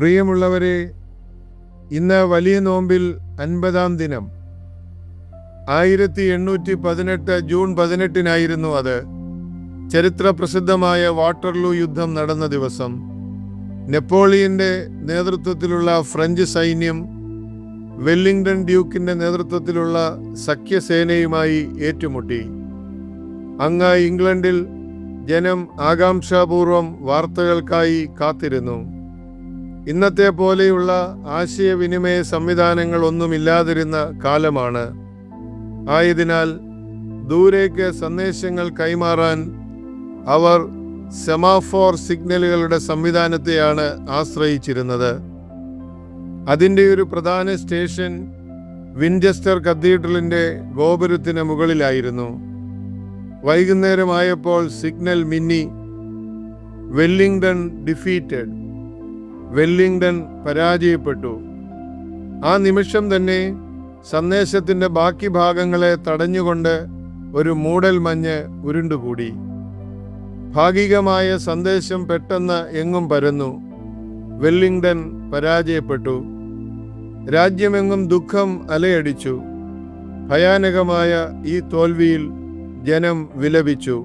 പ്രിയമുള്ളവരെ ഇന്ന് വലിയ നോമ്പിൽ അൻപതാം ദിനം. ആയിരത്തി എണ്ണൂറ്റി പതിനെട്ട് ജൂൺ പതിനെട്ടിനായിരുന്നു അത്. ചരിത്ര പ്രസിദ്ധമായ വാട്ടർലൂ യുദ്ധം നടന്ന ദിവസം. നെപ്പോളിയന്റെ നേതൃത്വത്തിലുള്ള ഫ്രഞ്ച് സൈന്യം വെല്ലിംഗ്ടൺ ഡ്യൂക്കിന്റെ നേതൃത്വത്തിലുള്ള സഖ്യസേനയുമായി ഏറ്റുമുട്ടി. അങ്ങ് ഇംഗ്ലണ്ടിൽ ജനം ആകാംക്ഷാപൂർവം വാർത്തകൾക്കായി കാത്തിരുന്നു. ഇന്നത്തെ പോലെയുള്ള ആശയവിനിമയ സംവിധാനങ്ങൾ ഒന്നുമില്ലാതിരുന്ന കാലമാണ്. ആയതിനാൽ ദൂരേക്ക് സന്ദേശങ്ങൾ കൈമാറാൻ അവർ സെമാഫോർ സിഗ്നലുകളുടെ സംവിധാനത്തെയാണ് ആശ്രയിച്ചിരുന്നത്. അതിന്റെ ഒരു പ്രധാന സ്റ്റേഷൻ വിൻചസ്റ്റർ കത്തീഡ്രലിന്റെ ഗോപുരത്തിന് മുകളിലായിരുന്നു. വൈകുന്നേരമായപ്പോൾ സിഗ്നൽ മിന്നി വെല്ലിംഗ്ടൺ ഡിഫീറ്റഡ്. വെല്ലിംഗ്ടൺ പരാജയപ്പെട്ടു. ആ നിമിഷം തന്നെ സന്ദേശത്തിന്റെ ബാക്കി ഭാഗങ്ങളെ തടഞ്ഞുകൊണ്ട് ഒരു മൂടൽ മഞ്ഞ് ഉരുണ്ടുകൂടി. ഭാഗികമായ സന്ദേശം പെട്ടെന്ന് എങ്ങും പരന്നു. വെല്ലിംഗ്ടൺ പരാജയപ്പെട്ടു. രാജ്യമെങ്ങും ദുഃഖം അലയടിച്ചു. ഭയാനകമായ ഈ തോൽവിയിൽ ജനം വിലപിച്ചു.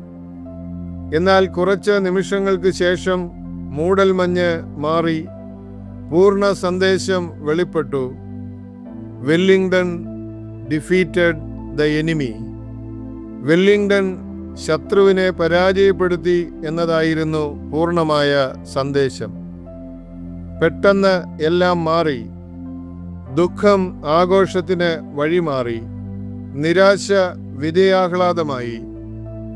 എന്നാൽ കുറച്ച് നിമിഷങ്ങൾക്ക് ശേഷം മൂടൽമഞ്ഞ് മാറി. പൂർണ സന്ദേശം വെളിപ്പെട്ടു. Wellington defeated the enemy Wellington ശത്രുവിനെ പരാജയപ്പെടുത്തി എന്നതായിരുന്നു പൂർണമായ സന്ദേശം. പെട്ടെന്ന് എല്ലാം മാറി. ദുഃഖം ആഘോഷത്തിന് വഴിമാറി. നിരാശ വിജയാഹ്ലാദമായി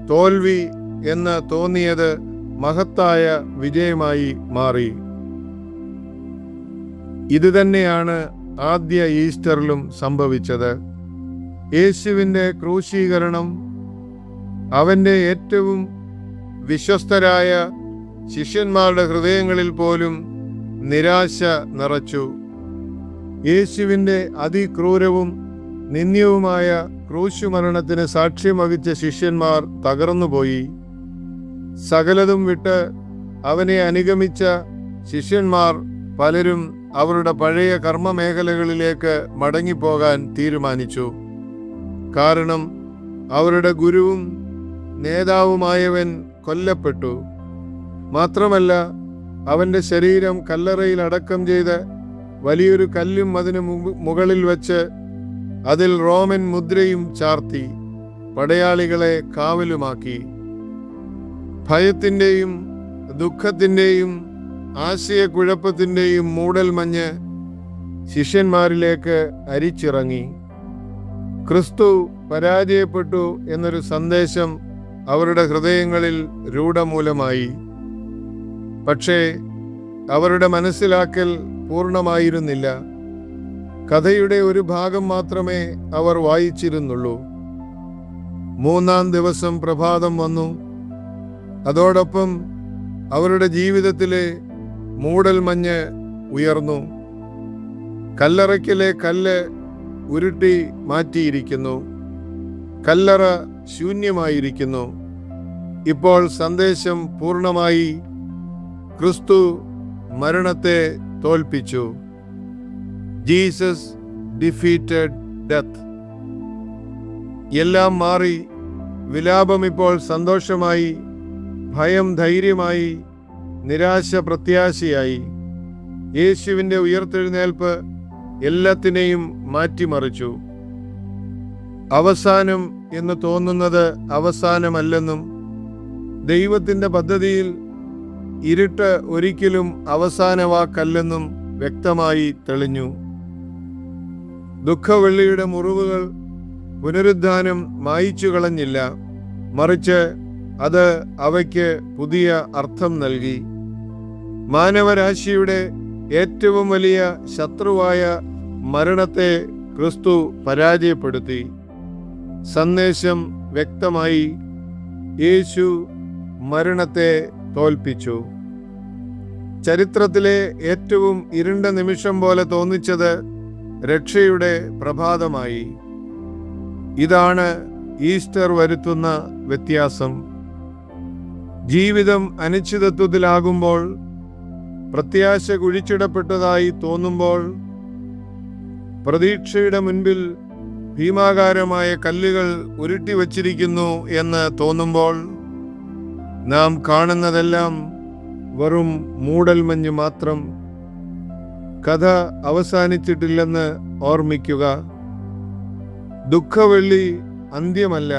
തോൽവി എന്ന് തോന്നിയത് മഹത്തായ വിജയമായി മാറി. ഇതുതന്നെയാണ് ആദ്യ ഈസ്റ്ററിലും സംഭവിച്ചത്. യേശുവിന്റെ ക്രൂശീകരണം അവന്റെ ഏറ്റവും വിശ്വസ്തരായ ശിഷ്യന്മാരുടെ ഹൃദയങ്ങളിൽ പോലും നിരാശ നിറച്ചു. യേശുവിന്റെ അതിക്രൂരവും നിന്ദ്യവുമായ ക്രൂശുമരണത്തിന് സാക്ഷ്യം വഹിച്ച ശിഷ്യന്മാർ തകർന്നുപോയി. സകലതും വിട്ട് അവനെ അനുഗമിച്ച ശിഷ്യന്മാർ പലരും അവരുടെ പഴയ കർമ്മ മേഖലകളിലേക്ക് മടങ്ങിപ്പോകാൻ തീരുമാനിച്ചു. കാരണം അവരുടെ ഗുരുവും നേതാവുമായവൻ കൊല്ലപ്പെട്ടു. മാത്രമല്ല അവന്റെ ശരീരം കല്ലറയിൽ അടക്കം ചെയ്ത് വലിയൊരു കല്ലും അതിന് മുക- മുകളിൽ വച്ച് അതിൽ റോമൻ മുദ്രയും ചാർത്തി പടയാളികളെ കാവലുമാക്കി. ഭയത്തിന്റെയും ദുഃഖത്തിന്റെയും ആശയക്കുഴപ്പത്തിന്റെയും മൂടൽമഞ്ഞ് ശിഷ്യന്മാരിലേക്ക് അരിച്ചിറങ്ങി. ക്രിസ്തു പരാജയപ്പെട്ടു എന്നൊരു സന്ദേശം അവരുടെ ഹൃദയങ്ങളിൽ രൂഢമൂലമായി. പക്ഷേ അവരുടെ മനസ്സിലാക്കൽ പൂർണമായിരുന്നില്ല. കഥയുടെ ഒരു ഭാഗം മാത്രമേ അവർ വായിച്ചിരുന്നുള്ളൂ. മൂന്നാം ദിവസം പ്രഭാതം വന്നു. അതോടൊപ്പം അവരുടെ ജീവിതത്തിലെ മൂടൽമഞ്ഞ് ഉയർന്നു. കല്ലറയ്ക്കിലെ കല്ല് ഉരുട്ടി മാറ്റിയിരിക്കുന്നു. കല്ലറ ശൂന്യമായിരിക്കുന്നു. ഇപ്പോൾ സന്ദേശം പൂർണമായി ക്രിസ്തു മരണത്തെ തോൽപ്പിച്ചു. Jesus defeated death. എല്ലാം മാറി വിലാപം ഇപ്പോൾ സന്തോഷമായി ഭയം ധൈര്യമായി നിരാശ പ്രത്യാശയായി. യേശുവിന്റെ ഉയർത്തെഴുന്നേൽപ്പ് എല്ലാത്തിനെയും മാറ്റിമറിച്ചു. അവസാനം എന്ന് തോന്നുന്നത് അവസാനമല്ലെന്നും ദൈവത്തിന്റെ പദ്ധതിയിൽ ഇരുട്ട് ഒരിക്കലും അവസാനവാക്കല്ലെന്നും വ്യക്തമായി തെളിഞ്ഞു. ദുഃഖവെള്ളിയുടെ മുറിവുകൾ പുനരുദ്ധാനം മായിച്ചു കളഞ്ഞില്ല മറിച്ച് അത് അവയ്ക്ക് പുതിയ അർത്ഥം നൽകി. മാനവരാശിയുടെ ഏറ്റവും വലിയ ശത്രുവായ മരണത്തെ ക്രിസ്തു പരാജയപ്പെടുത്തി. സന്ദേശം വ്യക്തമായി യേശു മരണത്തെ തോൽപ്പിച്ചു. ചരിത്രത്തിലെ ഏറ്റവും ഇരുണ്ട നിമിഷം പോലെ തോന്നിച്ചത് രക്ഷയുടെ പ്രഭാതമായി. ഇതാണ് ഈസ്റ്റർ വരുത്തുന്ന വ്യത്യാസം. ജീവിതം അനിശ്ചിതത്വത്തിലാകുമ്പോൾ പ്രത്യാശ കുഴിച്ചിടപ്പെട്ടതായി തോന്നുമ്പോൾ പ്രതീക്ഷയുടെ മുൻപിൽ ഭീമാകാരമായ കല്ലുകൾ ഉരുട്ടി വച്ചിരിക്കുന്നു എന്ന് തോന്നുമ്പോൾ നാം കാണുന്നതെല്ലാം വെറും മൂടൽമഞ്ഞ് മാത്രം. കഥ അവസാനിച്ചിട്ടില്ലെന്ന് ഓർമ്മിക്കുക. ദുഃഖവെള്ളി അന്ത്യമല്ല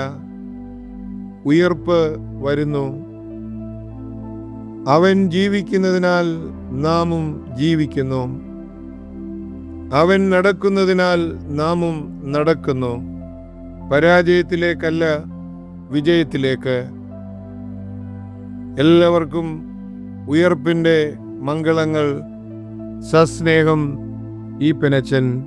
ഉയർപ്പ് വരുന്നു. അവൻ ജീവിക്കുന്നതിനാൽ നാമും ജീവിക്കുന്നു. അവൻ നടക്കുന്നതിനാൽ നാമും നടക്കുന്നു. പരാജയത്തിലേക്കല്ല വിജയത്തിലേക്ക്. എല്ലാവർക്കും ഉയർപ്പിന്റെ മംഗളങ്ങൾ. സസ്നേഹം ഈ പെനച്ചൻ